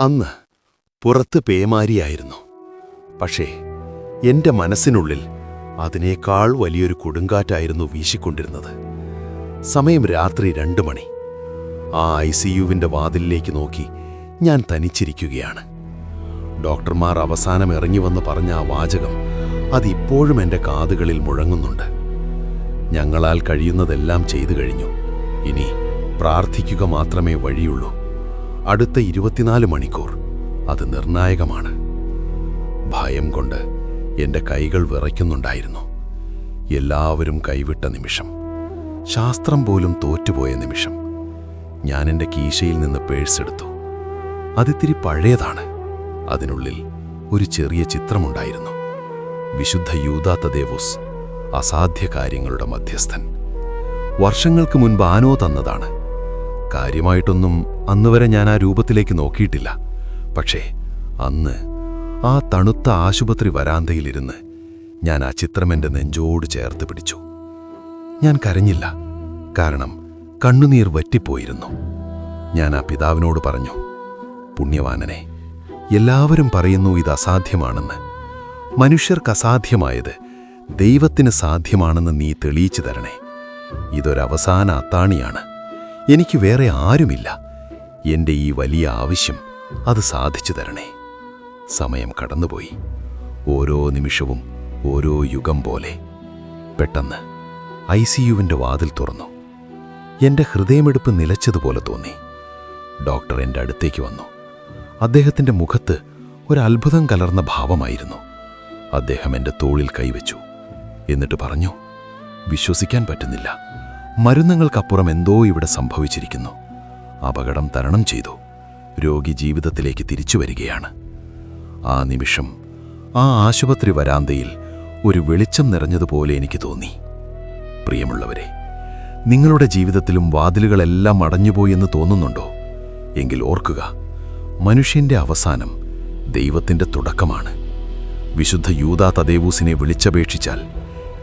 അന്ന് പുറത്ത് പേമാരിയായിരുന്നു. പക്ഷേ എന്റെ മനസ്സിനുള്ളിൽ അതിനേക്കാൾ വലിയൊരു കൊടുങ്കാറ്റായിരുന്നു വീശിക്കൊണ്ടിരുന്നത്. സമയം രാത്രി രണ്ടു മണി. ആ ഐ സി യുവിന്റെ വാതിലിലേക്ക് നോക്കി ഞാൻ തനിച്ചിരിക്കുകയാണ്. ഡോക്ടർമാർ അവസാനം ഇറങ്ങി വന്ന് പറഞ്ഞ ആ വാചകം അതിപ്പോഴും എന്റെ കാതുകളിൽ മുഴങ്ങുന്നുണ്ട്. ഞങ്ങളാൽ കഴിയുന്നതെല്ലാം ചെയ്തു കഴിഞ്ഞു. ഇനി പ്രാർത്ഥിക്കുക മാത്രമേ വഴിയുള്ളൂ. അടുത്ത ഇരുപത്തിനാല് മണിക്കൂർ. അത് നിർണായകമാണ്. ഭയം കൊണ്ട് എന്റെ കൈകൾ വിറയ്ക്കുന്നുണ്ടായിരുന്നു. എല്ലാവരും കൈവിട്ട നിമിഷം. ശാസ്ത്രം പോലും തോറ്റുപോയ നിമിഷം. ഞാൻ എന്റെ കീശയിൽ നിന്ന് പേഴ്സ് എടുത്തു. അതിത്തിരി പഴയതാണ്. അതിനുള്ളിൽ ഒരു ചെറിയ ചിത്രമുണ്ടായിരുന്നു. വിശുദ്ധ യൂദാത്ത ദേവോസ് അസാധ്യ കാര്യങ്ങളുടെ മധ്യസ്ഥൻ. വർഷങ്ങൾക്ക് മുൻപ് ആനോ തന്നതാണ്. കാര്യമായിട്ടൊന്നും അന്നുവരെ ഞാൻ ആ രൂപത്തിലേക്ക് നോക്കിയിട്ടില്ല. പക്ഷേ അന്ന് ആ തണുത്ത ആശുപത്രി വരാന്തയിലിരുന്ന് ഞാൻ ആ ചിത്രം എന്റെ നെഞ്ചോട് ചേർത്ത് പിടിച്ചു. ഞാൻ കരഞ്ഞില്ല കാരണം കണ്ണുനീർ വറ്റിപ്പോയിരുന്നു. ഞാൻ ആ പിതാവിനോട് പറഞ്ഞു പുണ്യവാനനെ എല്ലാവരും പറയുന്നു ഇത് അസാധ്യമാണെന്ന്. മനുഷ്യർക്ക് അസാധ്യമായത് ദൈവത്തിന് സാധ്യമാണെന്ന് നീ തെളിയിച്ചു തരണേ. ഇതൊരവസാന അത്താണിയാണ്. എനിക്ക് വേറെ ആരുമില്ല. എന്റെ ഈ വലിയ ആവശ്യം അത് സാധിച്ചു തരണേ. സമയം കടന്നുപോയി. ഓരോ നിമിഷവും ഓരോ യുഗം പോലെ. പെട്ടെന്ന് ഐ സി യുവിന്റെ വാതിൽ തുറന്നു. എന്റെ ഹൃദയമെടുപ്പ് നിലച്ചതുപോലെ തോന്നി. ഡോക്ടർ എന്റെ അടുത്തേക്ക് വന്നു. അദ്ദേഹത്തിന്റെ മുഖത്ത് ഒരു കലർന്ന ഭാവമായിരുന്നു. അദ്ദേഹം എന്റെ തോളിൽ കൈവച്ചു. എന്നിട്ട് പറഞ്ഞു വിശ്വസിക്കാൻ പറ്റുന്നില്ല. മരുന്നുകൾക്കപ്പുറം എന്തോ ഇവിടെ സംഭവിച്ചിരിക്കുന്നു. അപകടം തരണം ചെയ്തു. രോഗി ജീവിതത്തിലേക്ക് തിരിച്ചു വരികയാണ്. ആ നിമിഷം ആ ആശുപത്രി വരാന്തയിൽ ഒരു വെളിച്ചം നിറഞ്ഞതുപോലെ എനിക്ക് തോന്നി. പ്രിയമുള്ളവരെ നിങ്ങളുടെ ജീവിതത്തിലും വാതിലുകളെല്ലാം അടഞ്ഞുപോയെന്ന് തോന്നുന്നുണ്ടോ? എങ്കിൽ ഓർക്കുക മനുഷ്യന്റെ അവസാനം ദൈവത്തിന്റെ തുടക്കമാണ്. വിശുദ്ധ യൂതാ തദേവൂസിനെ വിളിച്ചപേക്ഷിച്ചാൽ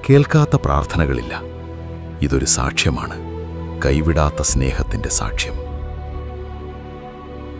കേൾക്കാത്ത പ്രാർത്ഥനകളില്ല. ഇതൊരു സാക്ഷ്യമാണ്. കൈവിടാത്ത സ്നേഹത്തിന്റെ സാക്ഷ്യം.